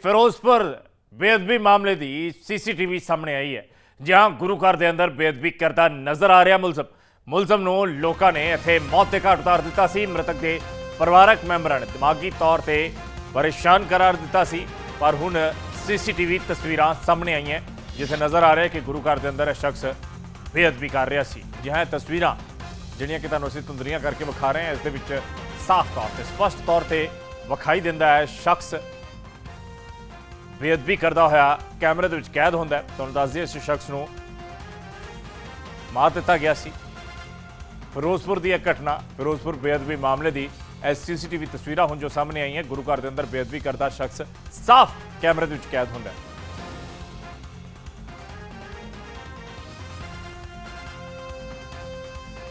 ਫਿਰੋਜ਼ਪੁਰ ਬੇਅਦਬੀ ਮਾਮਲੇ ਦੀ ਸੀਸੀਟੀਵੀ ਸਾਹਮਣੇ ਆਈ ਹੈ, ਜਿਹਾਂ ਗੁਰੂ ਘਰ ਦੇ ਅੰਦਰ ਬੇਅਦਬੀ ਕਰਦਾ ਨਜ਼ਰ ਆ ਰਿਹਾ ਮੁਲਜ਼ਮ। ਮੁਲਜ਼ਮ ਨੂੰ ਲੋਕਾਂ ਨੇ ਇੱਥੇ ਮੌਤ ਦੇ ਘਾਟ ਉਤਾਰ ਦਿੱਤਾ ਸੀ। ਮ੍ਰਿਤਕ ਦੇ ਪਰਿਵਾਰਕ ਮੈਂਬਰਾਂ ਨੇ ਦਿਮਾਗੀ ਤੌਰ ਤੇ ਪਰੇਸ਼ਾਨ ਕਰਾਰ ਦਿੱਤਾ ਸੀ, ਪਰ ਹੁਣ ਸੀਸੀਟੀਵੀ ਤਸਵੀਰਾਂ ਸਾਹਮਣੇ ਆਈਆਂ ਜਿੱਥੇ ਨਜ਼ਰ ਆ ਰਿਹਾ ਕਿ ਗੁਰੂ ਘਰ ਦੇ ਅੰਦਰ ਇਹ ਸ਼ਖਸ ਬੇਅਦਬੀ ਕਰ ਰਿਹਾ ਸੀ। ਜਿਹਾਂ ਇਹ ਤਸਵੀਰਾਂ, ਜਿਹੜੀਆਂ ਕਿ ਤੁਹਾਨੂੰ ਅਸੀਂ ਤੁੰਦਰੀਆਂ ਕਰਕੇ ਵਿਖਾ ਰਹੇ ਹਾਂ, ਇਸ ਦੇ ਵਿੱਚ ਸਾਫ਼ ਤੌਰ ਤੇ, ਸਪਸ਼ਟ ਤੌਰ ਤੇ ਵਿਖਾਈ ਦਿੰਦਾ ਹੈ, ਸ਼ਖਸ ਬੇਅਦਬੀ ਕਰਦਾ ਹੋਇਆ ਕੈਮਰੇ ਦੇ ਵਿੱਚ ਕੈਦ ਹੁੰਦਾ ਹੈ। ਤੁਹਾਨੂੰ ਦੱਸ ਦਈਏ, ਇਸ ਸ਼ਖਸ ਨੂੰ ਮਾਰ ਦਿੱਤਾ ਗਿਆ ਸੀ। ਫਿਰੋਜ਼ਪੁਰ ਦੀ ਇਹ ਘਟਨਾ, ਫਿਰੋਜ਼ਪੁਰ ਬੇਅਦਬੀ ਮਾਮਲੇ ਦੀ ਇਹ ਸੀਸੀਟੀਵੀ ਤਸਵੀਰਾਂ ਹੁਣ ਜੋ ਸਾਹਮਣੇ ਆਈਆਂ, ਗੁਰੂ ਘਰ ਦੇ ਅੰਦਰ ਬੇਅਦਬੀ ਕਰਦਾ ਸ਼ਖਸ ਸਾਫ਼ ਕੈਮਰੇ ਦੇ ਵਿੱਚ ਕੈਦ ਹੁੰਦਾ ਹੈ।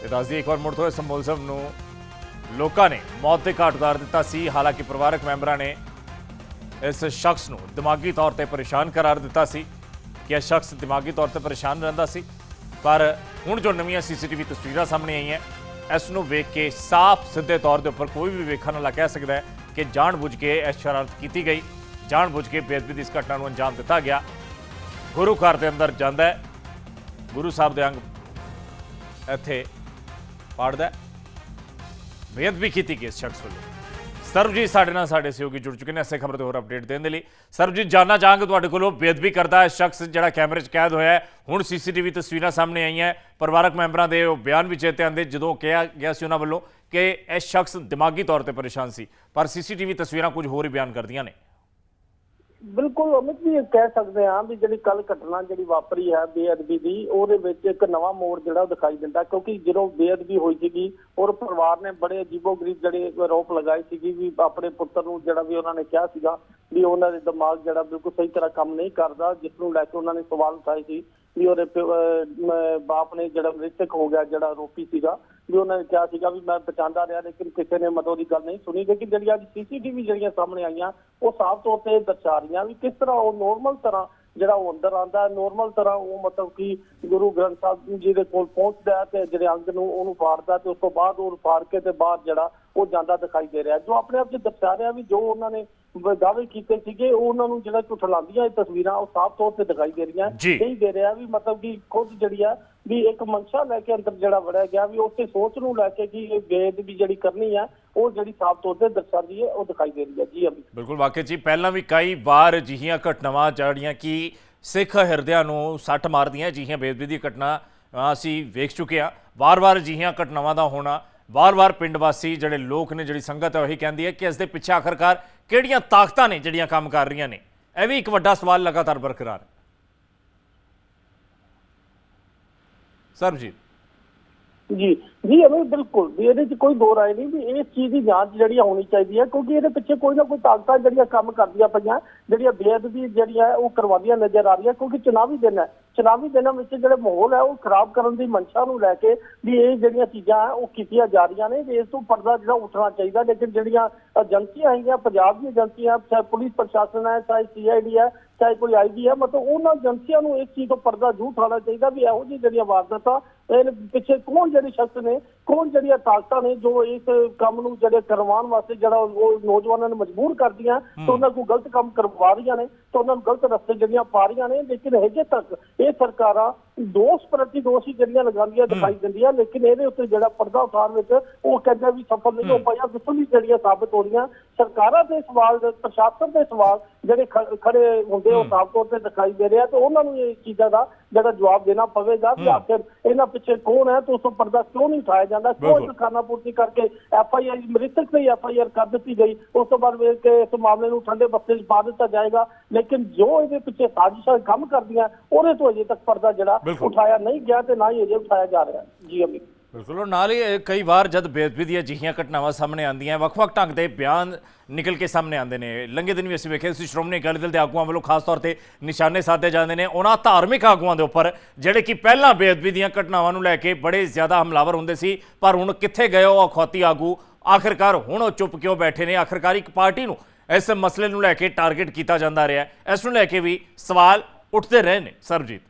ਤੇ ਦੱਸ ਇੱਕ ਵਾਰ ਮੁੜ ਤੋਂ ਇਸ ਮੁਲਜ਼ਮ ਨੂੰ ਲੋਕਾਂ ਨੇ ਮੌਤ ਦੇ ਘਾਟ ਉਤਾਰ ਦਿੱਤਾ ਸੀ। ਹਾਲਾਂਕਿ ਪਰਿਵਾਰਕ ਮੈਂਬਰਾਂ ਨੇ ਇਸ ਸ਼ਖਸ ਨੂੰ ਦਿਮਾਗੀ ਤੌਰ ਤੇ ਪਰੇਸ਼ਾਨ ਕਰਾਰ ਦਿੱਤਾ ਸੀ ਕਿ ਇਹ ਸ਼ਖਸ ਦਿਮਾਗੀ ਤੌਰ ਤੇ ਪਰੇਸ਼ਾਨ ਰਹਿੰਦਾ ਸੀ। ਪਰ ਹੁਣ ਜੋ ਨਵੀਆਂ ਸੀਸੀਟੀਵੀ ਤਸਵੀਰਾਂ ਸਾਹਮਣੇ ਆਈਆਂ, ਇਸ ਨੂੰ ਵੇਖ ਕੇ ਸਾਫ਼ ਸਿੱਧੇ ਤੌਰ ਦੇ ਉੱਪਰ ਕੋਈ ਵੀ ਵੇਖਣ ਵਾਲਾ ਕਹਿ ਸਕਦਾ ਹੈ ਕਿ ਜਾਣਬੁੱਝ ਕੇ ਇਹ ਸ਼ਰਾਰਤ ਕੀਤੀ ਗਈ। ਜਾਣਬੁੱਝ ਕੇ ਬੇਅਦਬੀ ਦੀ ਇਸ ਘਟਨਾ ਨੂੰ ਅੰਜਾਮ ਦਿੱਤਾ ਗਿਆ। ਗੁਰੂ ਘਰ ਦੇ ਅੰਦਰ ਜਾਂਦਾ ਹੈ। ਗੁਰੂ ਸਾਹਿਬ ਦੇ ਅੰਗ ਇੱਥੇ ਪਾੜਦਾ ਬੇਅਦਬੀ ਕੀਤੀ ਗਈ ਇਸ ਸ਼ਖਸ ਵੱਲੋਂ। ਸਰਬਜੀਤ ਸਾਡੇ ਨਾਲ ਸਾਡੇ ਸਹਿਯੋਗੀ ਜੁੜ ਚੁੱਕੇ ਨੇ ਐਸੇ ਖਬਰ ਤੇ ਹੋਰ ਅਪਡੇਟ ਦੇਣ ਦੇ ਲਈ। ਸਰਬਜੀਤ, ਜਾਨਣਾ ਚਾਹਾਂਗੇ ਤੁਹਾਡੇ ਕੋਲੋਂ, ਬੇਅਦਬੀ ਕਰਦਾ ਹੈ ਸ਼ਖਸ ਜਿਹੜਾ ਕੈਮਰੇ 'ਚ ਕੈਦ ਹੋਇਆ ਹੈ। ਹੁਣ ਸੀਸੀਟੀਵੀ ਤਸਵੀਰਾਂ ਸਾਹਮਣੇ ਆਈਆਂ ਪਰਿਵਾਰਕ ਮੈਂਬਰਾਂ ਦੇ ਉਹ ਬਿਆਨ ਵੀ ਚੇਤੇ ਆਂਦੇ ਜਦੋਂ ਕਿਹਾ ਗਿਆ ਸੀ ਉਹਨਾਂ ਵੱਲੋਂ ਕਿ ਇਹ ਸ਼ਖਸ ਦਿਮਾਗੀ ਤੌਰ ਤੇ ਪਰੇਸ਼ਾਨ ਸੀ। ਪਰ ਸੀਸੀਟੀਵੀ ਤਸਵੀਰਾਂ ਕੁਝ ਹੋਰ ਹੀ ਬਿਆਨ ਕਰਦੀਆਂ ਨੇ। ਬਿਲਕੁਲ ਅਮਿਤ ਜੀ ਇਹ ਕਹਿ ਸਕਦੇ ਹਾਂ ਵੀ ਜਿਹੜੀ ਕੱਲ ਘਟਨਾ ਜਿਹੜੀ ਵਾਪਰੀ ਹੈ ਬੇਅਦਬੀ ਦੀ, ਉਹਦੇ ਵਿੱਚ ਇੱਕ ਨਵਾਂ ਮੋੜ ਜਿਹੜਾ ਦਿਖਾਈ ਦਿੰਦਾ ਕਿਉਂਕਿ ਜਦੋਂ ਬੇਅਦਬੀ ਹੋਈ ਸੀਗੀ ਔਰ ਪਰਿਵਾਰ ਨੇ ਬੜੇ ਅਜੀਬੋ-ਗਰੀਬ ਜਿਹੜੇ ਆਰੋਪ ਲਗਾਏ ਸੀਗੀ ਵੀ ਆਪਣੇ ਪੁੱਤਰ ਨੂੰ ਜਿਹੜਾ ਵੀ ਉਹਨਾਂ ਨੇ ਕਿਹਾ ਸੀਗਾ ਵੀ ਉਹਨਾਂ ਦੇ ਦਿਮਾਗ ਜਿਹੜਾ ਬਿਲਕੁਲ ਸਹੀ ਤਰ੍ਹਾਂ ਕੰਮ ਨਹੀਂ ਕਰਦਾ, ਜਿਸ ਨੂੰ ਲੈ ਕੇ ਉਹਨਾਂ ਨੇ ਸਵਾਲ ਉਠਾਏ ਸੀ। ਵੀ ਉਹਦੇ ਪਿਓ- ਬਾਪ ਨੇ ਜਿਹੜਾ ਮ੍ਰਿਤਕ ਹੋ ਗਿਆ, ਜਿਹੜਾ ਆਰੋਪੀ ਸੀਗਾ, ਵੀ ਉਹਨਾਂ ਨੇ ਕਿਹਾ ਸੀਗਾ ਵੀ ਮੈਂ ਬਚਾਉਂਦਾ ਰਿਹਾ, ਲੇਕਿਨ ਕਿਸੇ ਨੇ ਮਤਲਬ ਦੀ ਗੱਲ ਨਹੀਂ ਸੁਣੀ। ਲੇਕਿਨ ਜਿਹੜੀਆਂ ਅੱਜ ਸੀਸੀਟੀਵੀ ਜਿਹੜੀਆਂ ਸਾਹਮਣੇ ਆਈਆਂ, ਉਹ ਸਾਫ਼ ਤੌਰ ਤੇ ਦਰਸਾ ਰਹੀਆਂ ਵੀ ਕਿਸ ਤਰ੍ਹਾਂ ਉਹ ਨੋਰਮਲ ਤਰ੍ਹਾਂ ਜਿਹੜਾ ਉਹ ਅੰਦਰ ਆਂਦਾ ਨੋਰਮਲ ਤਰ੍ਹਾਂ ਉਹ ਮਤਲਬ ਕਿ ਗੁਰੂ ਗ੍ਰੰਥ ਸਾਹਿਬ ਜੀ ਦੇ ਕੋਲ ਪਹੁੰਚਦਾ ਤੇ ਜਿਹੜੇ ਅੰਗ ਨੂੰ ਉਹਨੂੰ ਫਾੜਦਾ ਤੇ ਉਸ ਤੋਂ ਬਾਅਦ ਉਹ ਫਾੜ ਕੇ ਤੇ ਬਾਹਰ ਜਿਹੜਾ ਉਹ ਜਾਂਦਾ ਦਿਖਾਈ ਦੇ ਰਿਹਾ। ਜੋ ਆਪਣੇ ਆਪ 'ਚ ਦਰਸਾ ਰਿਹਾ ਵੀ ਜੋ ਉਹਨਾਂ ਨੇ ਦਾਅਵੇ ਕੀਤੇ ਸੀਗੇ ਉਹ ਉਹਨਾਂ ਨੂੰ ਜਿਹੜਾ ਝੁਠਲਾਉਂਦੀਆਂ ਇਹ ਤਸਵੀਰਾਂ ਉਹ ਸਾਫ਼ ਤੌਰ ਤੇ ਦਿਖਾਈ ਦੇ ਰਹੀਆਂ। ਇਹੀ ਦੇ ਰਿਹਾ ਵੀ ਮਤਲਬ ਕਿ ਖੁਦ ਜਿਹੜੀ ਆ ਵੀ ਇੱਕ ਮਨਸ਼ਾ ਲੈ ਕੇ ਅੰਦਰ ਜਿਹੜਾ ਵੜਿਆ ਗਿਆ ਵੀ ਉਸੇ ਸੋਚ ਨੂੰ ਲੈ ਕੇ ਕਿ ਇਹ ਵੇਦ ਵੀ ਜਿਹੜੀ ਕਰਨੀ ਆ ਉਹ ਜਿਹੜੀ ਸਾਫ਼ ਤੌਰ ਤੇ ਦਰਸਾਉਂਦੀ ਹੈ ਉਹ ਦਿਖਾਈ ਦੇ ਰਹੀ ਹੈ। ਜੀ ਅਭੀ ਬਿਲਕੁਲ ਵਾਕਈ ਜੀ ਪਹਿਲਾਂ ਵੀ ਕਈ ਵਾਰ ਅਜਿਹੀਆਂ ਘਟਨਾਵਾਂ ਜਿਹੜੀਆਂ ਕਿ ਸਿੱਖ ਹਿਰਦਿਆਂ ਨੂੰ ਸੱਟ ਮਾਰਦੀਆਂ ਅਜਿਹੀਆਂ ਬੇਅਦਬੀ ਦੀ ਘਟਨਾ ਅਸੀਂ ਵੇਖ ਚੁੱਕੇ ਹਾਂ। ਵਾਰ-ਵਾਰ ਅਜਿਹੀਆਂ ਘਟਨਾਵਾਂ ਦਾ ਹੋਣਾ ਵਾਰ-ਵਾਰ ਪਿੰਡ ਵਾਸੀ ਜਿਹੜੇ ਲੋਕ ਨੇ ਜਿਹੜੀ ਸੰਗਤ ਹੈ ਉਹੀ ਕਹਿੰਦੀ ਹੈ ਕਿ ਇਸ ਦੇ ਪਿੱਛੇ ਆਖਰਕਾਰ ਕਿਹੜੀਆਂ ਤਾਕਤਾਂ ਨੇ ਜਿਹੜੀਆਂ ਕੰਮ ਕਰ ਰਹੀਆਂ ਨੇ? ਇਹ ਵੀ ਇੱਕ ਵੱਡਾ ਸਵਾਲ ਲਗਾਤਾਰ ਬਰਕਰਾਰ ਹੈ। ਸਰਬਜੀਤ ਜੀ। ਜੀ ਅਮੀ ਬਿਲਕੁਲ, ਵੀ ਇਹਦੇ 'ਚ ਕੋਈ ਦੋ ਰਾਏ ਨਹੀਂ ਵੀ ਇਸ ਚੀਜ਼ ਦੀ ਜਾਂਚ ਜਿਹੜੀ ਆ ਹੋਣੀ ਚਾਹੀਦੀ ਹੈ ਕਿਉਂਕਿ ਇਹਦੇ ਪਿੱਛੇ ਕੋਈ ਨਾ ਕੋਈ ਤਾਕਤਾਂ ਜਿਹੜੀਆਂ ਕੰਮ ਕਰਦੀਆਂ ਪਈਆਂ, ਜਿਹੜੀਆਂ ਬੇਅਦਬੀ ਜਿਹੜੀਆਂ ਹੈ ਉਹ ਕਰਵਾਉਂਦੀਆਂ ਨਜ਼ਰ ਆ ਰਹੀਆਂ, ਕਿਉਂਕਿ ਚੁਣਾਵੀ ਦਿਨ ਹੈ। ਚੁਣਾਵੀ ਦਿਨਾਂ ਵਿੱਚ ਜਿਹੜਾ ਮਾਹੌਲ ਹੈ, ਉਹ ਖਰਾਬ ਕਰਨ ਦੀ ਮਨਸ਼ਾ ਨੂੰ ਲੈ ਕੇ ਵੀ ਇਹ ਜਿਹੜੀਆਂ ਚੀਜ਼ਾਂ ਹੈ ਉਹ ਕੀਤੀਆਂ ਜਾ ਰਹੀਆਂ ਨੇ ਇਸ ਤੋਂ ਪਰਦਾ ਜਿਹੜਾ ਉੱਠਣਾ ਚਾਹੀਦਾ, ਲੇਕਿਨ ਜਿਹੜੀਆਂ ਏਜੰਸੀਆਂ ਹੈਗੀਆਂ, ਪੰਜਾਬ ਦੀਆਂ ਏਜੰਸੀਆਂ, ਚਾਹੇ ਪੁਲਿਸ ਪ੍ਰਸ਼ਾਸਨ ਹੈ, ਚਾਹੇ ਸੀਆਈਡੀ ਹੈ, ਚਾਹੇ ਕੋਈ ਆਈਬੀ ਹੈ, ਮਤਲਬ ਉਹਨਾਂ ਏਜੰਸੀਆਂ ਨੂੰ ਇਸ ਚੀਜ਼ ਤੋਂ ਪਰਦਾ ਜ਼ਰੂਰ ਉਠਾਉਣਾ ਚਾਹੀਦਾ ਵੀ ਇਹੋ ਜਿਹੀ ਜਿਹੜੀਆਂ ਵਾਰਦਾਤਾਂ ਇਹ ਪਿੱਛੇ ਕੌਣ ਜਿਹੜੇ ਸ਼ਖਸ ਨੇ tardes. ਕੌਣ ਜਿਹੜੀਆਂ ਤਾਕਤਾਂ ਨੇ ਜੋ ਇਸ ਕੰਮ ਨੂੰ ਜਿਹੜੇ ਕਰਵਾਉਣ ਵਾਸਤੇ ਜਿਹੜਾ ਉਹ ਨੌਜਵਾਨਾਂ ਨੂੰ ਮਜਬੂਰ ਕਰਦੀਆਂ ਤੇ ਉਹਨਾਂ ਨੂੰ ਗਲਤ ਕੰਮ ਕਰਵਾ ਰਹੀਆਂ ਨੇ ਤੇ ਉਹਨਾਂ ਨੂੰ ਗਲਤ ਰਸਤੇ ਜਿਹੜੀਆਂ ਪਾ ਰਹੀਆਂ ਨੇ ਲੇਕਿਨ ਹਜੇ ਤੱਕ ਇਹ ਸਰਕਾਰਾਂ ਦੋਸ਼ ਪ੍ਰਤੀ ਦੋਸ਼ ਹੀ ਜਿਹੜੀਆਂ ਲਗਾਉਂਦੀਆਂ ਦਿਖਾਈ ਦਿੰਦੀਆਂ ਲੇਕਿਨ ਇਹਦੇ ਉੱਤੇ ਜਿਹੜਾ ਪਰਦਾ ਉਠਾਉਣ ਵਿੱਚ ਉਹ ਕਹਿੰਦਾ ਵੀ ਸਫਲ ਨਹੀਂ ਹੋ ਪਾਇਆ ਵਿਫਲ ਜਿਹੜੀਆਂ ਸਾਬਤ ਹੋ ਰਹੀਆਂ। ਸਰਕਾਰਾਂ ਦੇ ਸਵਾਲ ਪ੍ਰਸ਼ਾਸਨ ਦੇ ਸਵਾਲ ਜਿਹੜੇ ਖੜੇ ਹੁੰਦੇ ਉਹ ਸਾਫ਼ ਤੌਰ ਤੇ ਦਿਖਾਈ ਦੇ ਰਿਹਾ ਤੇ ਉਹਨਾਂ ਨੂੰ ਇਹ ਚੀਜ਼ਾਂ ਦਾ ਜਿਹੜਾ ਜਵਾਬ ਦੇਣਾ ਪਵੇਗਾ ਕਿ ਆਖਿਰ ਇਹਨਾਂ ਪਿੱਛੇ ਕੌਣ ਹੈ ਤੇ ਉਸ ਤੋਂ ਪਰਦਾ ਕਿਉਂ ਨਹੀਂ ਉਠਾਇਆ ਜਾਂਦਾ? ਬਿਲਕੁਲ। ਇੱਕ ਖਾਨਾ ਪੂਰਤੀ ਕਰਕੇ ਐਫ ਆਈ ਆਰ ਮ੍ਰਿਤਕ ਤੇ ਐਫ ਆਈ ਆਰ ਕਰ ਦਿੱਤੀ ਗਈ। ਉਸ ਤੋਂ ਬਾਅਦ ਵੇਖ ਕੇ ਇਸ ਮਾਮਲੇ ਨੂੰ ਠੰਡੇ ਬਸਤੇ 'ਚ ਪਾ ਦਿੱਤਾ ਜਾਏਗਾ। ਲੇਕਿਨ ਜੋ ਇਹਦੇ ਪਿੱਛੇ ਸਾਜ਼ਿਸ਼ਾਂ ਕੰਮ ਕਰਦੀਆਂ ਉਹਦੇ ਤੋਂ ਅਜੇ ਤੱਕ ਪਰਦਾ ਜਿਹੜਾ। ਉਠਾਇਆ ਨਹੀਂ ਗਿਆ ਤੇ ਨਾ ਹੀ ਅਜੇ ਉਠਾਇਆ ਜਾ ਰਿਹਾ। ਜੀ ਅਮੀ। ਬਿਲਕੁਲ ਔਰ ਨਾਲ ਹੀ ਇਹ ਕਈ ਵਾਰ ਜਦ ਬੇਅਦਬੀ ਦੀਆਂ ਅਜਿਹੀਆਂ ਘਟਨਾਵਾਂ ਸਾਹਮਣੇ ਆਉਂਦੀਆਂ, ਵੱਖ-ਵੱਖ ਢੰਗ ਦੇ ਬਿਆਨ ਨਿਕਲ ਕੇ ਸਾਹਮਣੇ ਆਉਂਦੇ ਨੇ। ਲੰਘੇ ਦਿਨ ਵੀ ਅਸੀਂ ਵੇਖਿਆ ਸੀ, ਸ਼੍ਰੋਮਣੀ ਅਕਾਲੀ ਦਲ ਦੇ ਆਗੂਆਂ ਵੱਲੋਂ ਖਾਸ ਤੌਰ ਤੇ ਨਿਸ਼ਾਨੇ ਸਾਧੇ ਜਾਂਦੇ ਨੇ। ਉਹਨਾਂ ਧਾਰਮਿਕ ਆਗੂਆਂ ਦੇ ਉੱਪਰ, ਜਿਹੜੇ ਕਿ ਪਹਿਲਾਂ ਬੇਅਦਬੀ ਦੀਆਂ ਘਟਨਾਵਾਂ ਨੂੰ ਲੈ ਕੇ ਬੜੇ ਜ਼ਿਆਦਾ ਹਮਲਾਵਰ ਹੁੰਦੇ ਸੀ, ਪਰ ਹੁਣ ਕਿੱਥੇ ਗਏ ਉਹ ਅਖੌਤੀ ਆਗੂ? ਆਖਿਰਕਾਰ ਹੁਣ ਉਹ ਚੁੱਪ ਕਿਉਂ ਬੈਠੇ ਨੇ? ਆਖਿਰਕਾਰ ਇੱਕ ਪਾਰਟੀ ਨੂੰ ਇਸ ਮਸਲੇ ਨੂੰ ਲੈ ਕੇ ਟਾਰਗੇਟ ਕੀਤਾ ਜਾਂਦਾ ਰਿਹਾ। ਇਸ ਨੂੰ ਲੈ ਕੇ ਵੀ ਸਵਾਲ ਉੱਠਦੇ ਰਹੇ ਨੇ, ਸਰਬਜੀਤ।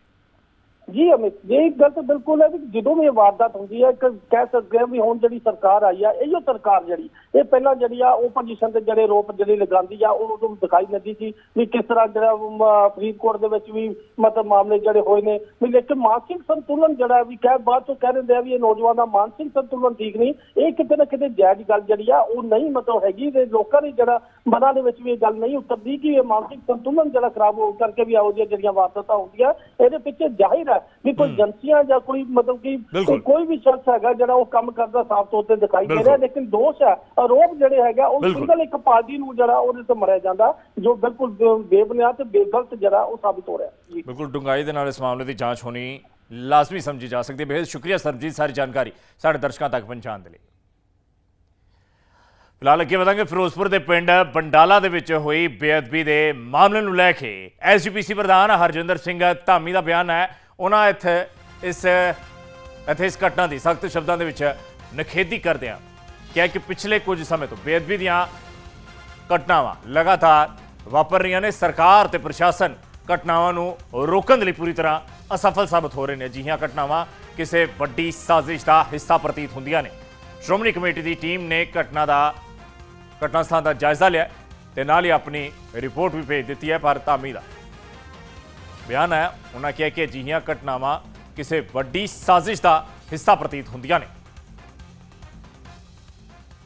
ਜੀ, ਅਮਿਤ, ਜੀ ਇੱਕ ਗੱਲ ਤਾਂ ਬਿਲਕੁਲ ਹੈ ਵੀ ਜਦੋਂ ਵੀ ਇਹ ਵਾਰਦਾਤ ਹੁੰਦੀ ਹੈ, ਇੱਕ ਕਹਿ ਸਕਦੇ ਹਾਂ ਵੀ ਹੁਣ ਜਿਹੜੀ ਸਰਕਾਰ ਆਈ ਆ, ਇਹੋ ਸਰਕਾਰ ਜਿਹੜੀ, ਇਹ ਪਹਿਲਾਂ ਜਿਹੜੀ ਆ, ਉਹ ਓਪੋਜੀਸ਼ਨ ਤੇ ਜਿਹੜੇ ਰੋਪ ਜਿਹੜੀ ਲਗਾਉਂਦੀ ਆ, ਉਹ ਉਦੋਂ ਦਿਖਾਈ ਦਿੰਦੀ ਸੀ ਵੀ ਕਿਸ ਤਰ੍ਹਾਂ ਜਿਹੜਾ ਫਰੀਦਕੋਟ ਦੇ ਵਿੱਚ ਵੀ ਮਤਲਬ ਮਾਮਲੇ ਜਿਹੜੇ ਹੋਏ ਨੇ। ਵੀ ਲੇਕਿਨ ਮਾਨਸਿਕ ਸੰਤੁਲਨ ਜਿਹੜਾ ਵੀ ਕਹਿ, ਬਾਅਦ ਤੋਂ ਕਹਿ ਦਿੰਦੇ ਆ ਵੀ ਇਹ ਨੌਜਵਾਨ ਦਾ ਮਾਨਸਿਕ ਸੰਤੁਲਨ ਠੀਕ ਨਹੀਂ, ਇਹ ਕਿਤੇ ਨਾ ਕਿਤੇ ਜਾਇਜ਼ ਗੱਲ ਜਿਹੜੀ ਆ, ਉਹ ਨਹੀਂ ਮਤਲਬ ਹੈਗੀ ਤੇ ਲੋਕਾਂ ਨੇ ਜਿਹੜਾ ਮਨਾਂ ਦੇ ਵਿੱਚ ਵੀ ਇਹ ਗੱਲ ਨਹੀਂ ਉਤਰਦੀ ਕਿ ਇਹ ਮਾਨਸਿਕ ਸੰਤੁਲਨ ਜਿਹੜਾ ਖਰਾਬ ਹੋ ਕਰਕੇ ਵੀ ਆਉ ਜਿਹੜੀਆਂ ਵਾਰਦਾਤਾਂ ਹੁੰਦੀਆਂ, ਇਹਦੇ ਪਿੱਛੇ ਜ਼ਾਹਿਰ ਹੈ ਵੀ ਕੋਈ ਏਜੰਸੀਆਂ ਜਾਂ ਕੋਈ ਮਤਲਬ ਕਿ। ਕੋਈ ਵੀ ਸ਼ਖਸ ਹੈਗਾ ਜਿਹੜਾ ਉਹ ਕੰਮ ਕਰਦਾ ਸਾਫ਼ ਤੌਰ ਤੇ ਦਿਖਾਈ ਦੇ ਰਿਹਾ। ਲੇਕਿਨ ਦੋਸ਼ ਹੈ। ਆਰੋਪ ਜਿਹੜੇ ਹੈਗਾ ਉਹ। ਸਿੰਗਲ ਇੱਕ ਪਾਰਟੀ ਨੂੰ ਜਿਹੜਾ ਉਹਦੇ ਤੇ ਮਰਿਆ ਜਾਂਦਾ ਜੋ ਬਿਲਕੁਲ ਬੇਬੁਨਿਆਦ ਤੇ ਬੇਗਲਤ ਜਿਹੜਾ ਉਹ ਸਾਬਿਤ ਹੋ ਰਿਹਾ। ਬਿਲਕੁਲ ਡੂੰਘਾਈ ਦੇ ਨਾਲ ਇਸ ਮਾਮਲੇ ਦੀ ਜਾਂਚ ਹੋਣੀ ਲਾਜ਼ਮੀ ਸਮਝੀ ਜਾ ਸਕਦੀ ਹੈ। ਬੇहद ਸ਼ੁਕਰੀਆ ਸਰਬਜੀਤ ਸਾਰੀ ਜਾਣਕਾਰੀ ਸਾਡੇ ਦਰਸ਼ਕਾਂ ਤੱਕ ਪਹੁੰਚਾਉਣ ਦੇ ਲਈ। ਫਿਲਹਾਲ ਅੱਗੇ ਵਧਾਂਗੇ। ਫਿਰੋਜ਼ਪੁਰ ਦੇ ਪਿੰਡ ਬੰਡਾਲਾ ਦੇ ਵਿੱਚ ਹੋਈ ਬੇਅਦਬੀ ਦੇ ਮਾਮਲੇ ਨੂੰ ਲੈ ਕੇ ਐਸਜੀਪੀਸੀ ਪ੍ਰਧਾਨ ਹਰਜਿੰਦਰ ਸਿੰਘ ਧਾਮੀ ਦਾ ਬਿਆਨ ਹੈ। ਉਹਨਾਂ ਇੱਥੇ ਇਸ ਇੱਥੇ ਇਸ ਘਟਨਾ ਦੀ ਸਖਤ ਸ਼ਬਦਾਂ ਦੇ ਵਿੱਚ ਨਖੇਦੀ ਕਰਦਿਆਂ ਕਿਹਾ ਕਿ ਪਿਛਲੇ ਕੁਝ ਸਮੇਂ ਤੋਂ ਬੇਅਦਬੀ ਦੀਆਂ ਘਟਨਾਵਾਂ ਲਗਾਤਾਰ ਵਾਪਰ ਰਹੀਆਂ ਨੇ। ਸਰਕਾਰ ਤੇ ਪ੍ਰਸ਼ਾਸਨ ਘਟਨਾਵਾਂ ਨੂੰ ਰੋਕਣ ਦੇ ਲਈ ਪੂਰੀ ਤਰ੍ਹਾਂ ਅਸਫਲ ਸਾਬਤ ਹੋ ਰਹੇ ਨੇ। ਅਜਿਹੀਆਂ ਘਟਨਾਵਾਂ ਕਿਸੇ ਵੱਡੀ ਸਾਜ਼ਿਸ਼ ਦਾ ਹਿੱਸਾ ਪ੍ਰਤੀਤ ਹੁੰਦੀਆਂ ਨੇ। ਸ਼੍ਰੋਮਣੀ ਕਮੇਟੀ ਦੀ ਟੀਮ ਨੇ ਘਟਨਾ ਦਾ, ਘਟਨਾ ਸਥਾਨ ਦਾ ਜਾਇਜ਼ਾ ਲਿਆ ਤੇ ਨਾਲ ਹੀ ਆਪਣੀ ਰਿਪੋਰਟ ਵੀ ਭੇਜ ਦਿੱਤੀ ਹੈ ਪਰ ਧਾਮੀ ਦਾ। ਬਿਆਨ ਹੈ। ਉਹਨਾਂ ਕਿਹਾ ਕਿ ਅਜਿਹੀਆਂ ਘਟਨਾਵਾਂ ਕਿਸੇ ਵੱਡੀ ਸਾਜ਼ਿਸ਼ ਦਾ ਹਿੱਸਾ ਪ੍ਰਤੀਤ ਹੁੰਦੀਆਂ ਨੇ।